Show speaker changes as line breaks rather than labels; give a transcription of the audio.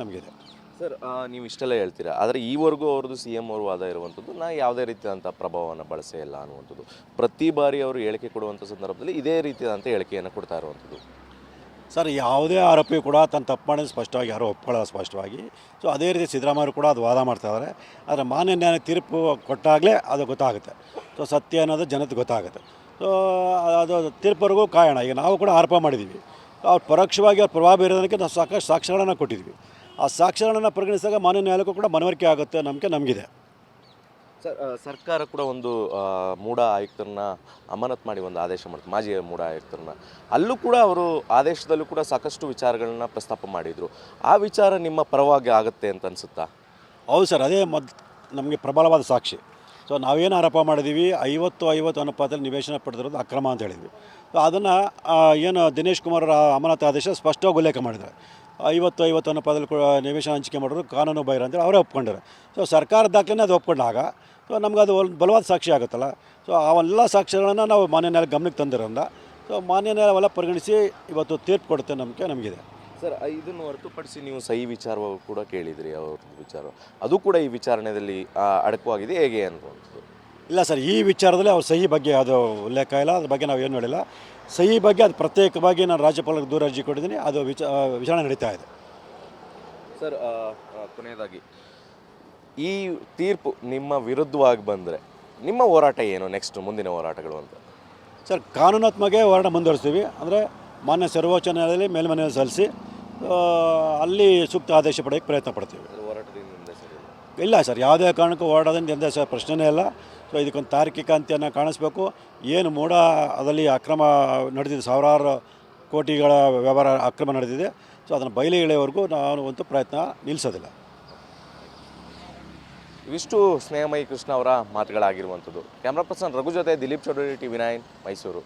ನಂಬಿಕೆ ನಮಗಿದೆ.
ಸರ್ ನೀವು ಇಷ್ಟೆಲ್ಲ ಹೇಳ್ತೀರಾ? ಆದರೆ ಈವರೆಗೂ ಅವ್ರದ್ದು ಸಿ ಎಂ ಅವರು ವಾದ ಇರುವಂಥದ್ದು ನಾ ಯಾವುದೇ ರೀತಿಯಾದಂಥ ಪ್ರಭಾವವನ್ನು ಬಳಸೇ ಇಲ್ಲ ಅನ್ನುವಂಥದ್ದು. ಪ್ರತಿ ಬಾರಿ ಅವರು ಹೇಳಿಕೆ ಕೊಡುವಂಥ ಸಂದರ್ಭದಲ್ಲಿ ಇದೇ ರೀತಿಯಾದಂಥ ಹೇಳಿಕೆಯನ್ನು ಕೊಡ್ತಾ ಇರುವಂಥದ್ದು.
ಸರ್ ಯಾವುದೇ ಆರೋಪಿ ಕೂಡ ತನ್ನ ತಪ್ಪು ಮಾಡಿದ ಸ್ಪಷ್ಟವಾಗಿ ಯಾರೋ ಒಪ್ಕೊಳ್ಳೋದು ಸ್ಪಷ್ಟವಾಗಿ. ಸೊ ಅದೇ ರೀತಿ ಸಿದ್ದರಾಮಯ್ಯ ಕೂಡ ಅದು ವಾದ ಮಾಡ್ತಾಯಿದ್ದಾರೆ ಆದರೆ ಮಾನ್ಯ ನ್ಯಾಯ ತೀರ್ಪು ಕೊಟ್ಟಾಗಲೇ ಅದು ಗೊತ್ತಾಗುತ್ತೆ. ಸೊ ಸತ್ಯ ಅನ್ನೋದು ಜನತೆ ಗೊತ್ತಾಗುತ್ತೆ. ಸೊ ಅದು ತೀರ್ಪವರೆಗೂ ಕಾಯೋಣ. ಈಗ ನಾವು ಕೂಡ ಆರೋಪ ಮಾಡಿದ್ದೀವಿ ಅವ್ರು ಪರೋಕ್ಷವಾಗಿ ಅವ್ರ ಪ್ರಭಾವ ಬೀರೋದಕ್ಕೆ ನಾವು ಸಾಕಷ್ಟು ಸಾಕ್ಷ್ಯಗಳನ್ನು ಕೊಟ್ಟಿದ್ವಿ. ಆ ಸಾಕ್ಷ್ಯಗಳನ್ನು ಪರಿಗಣಿಸಿದಾಗ ಮಾನ್ಯ ನ್ಯಾಯಾಲಯಕ್ಕೂ ಕೂಡ ಮನವರಿಕೆ ಆಗುತ್ತೆ ನಂಬಿಕೆ ನಮಗಿದೆ.
ಸರ್ ಆ, ಸರ್ಕಾರ ಕೂಡ ಒಂದು ಆ, ಮೂಢ ಆಯುಕ್ತರನ್ನ ಅಮಾನತ್ ಮಾಡಿ ಒಂದು ಆದೇಶ ಮಾಡ್ತಾರೆ ಮಾಜಿ ಮೂಡ ಆಯುಕ್ತರನ್ನ. ಅಲ್ಲೂ ಕೂಡ ಅವರು ಆದೇಶದಲ್ಲೂ ಕೂಡ ಸಾಕಷ್ಟು ವಿಚಾರಗಳನ್ನ ಪ್ರಸ್ತಾಪ ಮಾಡಿದರು. ಆ ವಿಚಾರ ನಿಮ್ಮ ಪರವಾಗಿ ಆಗುತ್ತೆ ಅಂತ ಅನಿಸುತ್ತಾ?
ಹೌದು ಸರ್ ಅದೇ ಮದ್ ನಮಗೆ ಪ್ರಬಲವಾದ ಸಾಕ್ಷಿ. ಸೊ ನಾವೇನು ಆರೋಪ ಮಾಡಿದ್ದೀವಿ ಐವತ್ತು ಐವತ್ತು ಅನುಪಾತದಲ್ಲಿ ನಿವೇಶನ ಪಡೆದಿರೋದು ಅಕ್ರಮ ಅಂತ ಹೇಳಿದ್ವಿ. ಸೊ ಅದನ್ನು ಏನು ದಿನೇಶ್ ಕುಮಾರ್ ಅವರ ಅಮಾನತು ಆದೇಶ ಸ್ಪಷ್ಟವಾಗಿ ಉಲ್ಲೇಖ ಮಾಡಿದ್ದಾರೆ. ಐವತ್ತು ಐವತ್ತು ಅನುಪಾತದಲ್ಲಿ ಕೂಡ ನಿವೇಶನ ಹಂಚಿಕೆ ಮಾಡಿದ್ರು ಕಾನೂನು ಬಾಹಿರ ಅಂತೇಳಿ ಅವರೇ ಒಪ್ಕೊಂಡಾರೆ. ಸೊ ಸರ್ಕಾರ ದಾಖಲೆನೇ ಅದು ಒಪ್ಕೊಂಡಾಗ ಸೊ ನಮ್ಗೆ ಅದು ಒಂದು ಬಲವಾದ ಸಾಕ್ಷಿ ಆಗುತ್ತಲ್ಲ. ಸೊ ಅವೆಲ್ಲ ಸಾಕ್ಷ್ಯಗಳನ್ನು ನಾವು ಮಾನ್ಯ ನ್ಯಾಯ ಗಮನಕ್ಕೆ ತಂದಿರೋದ್ರಿಂದ ಸೊ ಮಾನ್ಯ ನ್ಯಾಯವೆಲ್ಲ ಪರಿಗಣಿಸಿ ಇವತ್ತು ತೀರ್ಪು ಕೊಡುತ್ತೆ ನಮಗೆ ನಮಗಿದೆ.
ಸರ್ ಇದನ್ನು ಹೊರತುಪಡಿಸಿ ನೀವು ಸಹಿ ವಿಚಾರ ಕೂಡ ಕೇಳಿದ್ರಿ ಅವ್ರ ವಿಚಾರ. ಅದು ಕೂಡ ಈ ವಿಚಾರಣೆಯಲ್ಲಿ ಅಡಕವಾಗಿದೆ. ಹೇಗೆ ಅನ್ನುವಂಥದ್ದು
ಇಲ್ಲ ಸರ್ ಈ ವಿಚಾರದಲ್ಲಿ ಅವ್ರ ಸಹಿ ಬಗ್ಗೆ ಅದು ಉಲ್ಲೇಖ ಇಲ್ಲ ಅದ್ರ ಬಗ್ಗೆ ನಾವು ಏನು ಹೇಳಿಲ್ಲ. ಸಹಿ ಬಗ್ಗೆ ಅದು ಪ್ರತ್ಯೇಕವಾಗಿ ನಾನು ರಾಜ್ಯಪಾಲರಿಗೆ ದೂರ ಅರ್ಜಿ ಕೊಟ್ಟಿದ್ದೀನಿ ಅದು ವಿಚ ವಿಚಾರಣೆ ನಡೀತಾ ಇದೆ.
ಸರ್ ಕೊನೆಯದಾಗಿ ಈ ತೀರ್ಪು ನಿಮ್ಮ ವಿರುದ್ಧವಾಗಿ ಬಂದರೆ ನಿಮ್ಮ ಹೋರಾಟ ಏನು ನೆಕ್ಸ್ಟ್ ಮುಂದಿನ ಹೋರಾಟಗಳು ಅಂತ?
ಸರ್ ಕಾನೂನಾತ್ಮಕ ಹೋರಾಟ ಮುಂದುವರಿಸ್ತೀವಿ ಅಂದರೆ ಮಾನ್ಯ ಸರ್ವೋಚ್ಚ ನ್ಯಾಯಾಲಯದಲ್ಲಿ ಮೇಲ್ಮನವಿ ಸಲ್ಲಿಸಿ ಅಲ್ಲಿ ಸೂಕ್ತ ಆದೇಶ ಪಡೆಯೋಕ್ಕೆ ಪ್ರಯತ್ನ ಪಡ್ತೀವಿ. ಇಲ್ಲ ಸರ್, ಯಾವುದೇ ಕಾರಣಕ್ಕೂ ಹೋರಾಟದಿಂದ ಎಂದೇ ಸರ್ ಪ್ರಶ್ನೆನೇ ಇಲ್ಲ. ಸೊ ಇದಕ್ಕೊಂದು ತಾರ್ಕಿಕ ಅಂತ್ಯನ ಕಾಣಿಸ್ಬೇಕು. ಏನು ಮೂಡ, ಅದರಲ್ಲಿ ಅಕ್ರಮ ನಡೆದಿದೆ, ಸಾವಿರಾರು ಕೋಟಿಗಳ ವ್ಯವಹಾರ ಅಕ್ರಮ ನಡೆದಿದೆ. ಸೊ ಅದನ್ನು ಬಯಲು ಇಳೆಯವರೆಗೂ ನಾನು ಒಂದು ಪ್ರಯತ್ನ ನಿಲ್ಲಿಸೋದಿಲ್ಲ.
ಇವಿಷ್ಟು ಸ್ನೇಹಮಯಿ ಕೃಷ್ಣ ಅವರ ಮಾತುಗಳಾಗಿರುವಂಥದ್ದು. ಕ್ಯಾಮ್ರಾ ಪರ್ಸನ್ ರಘು ಜೊತೆ ದಿಲೀಪ್ ಚೌಡರಿ ಟಿ ವಿ ಮೈಸೂರು.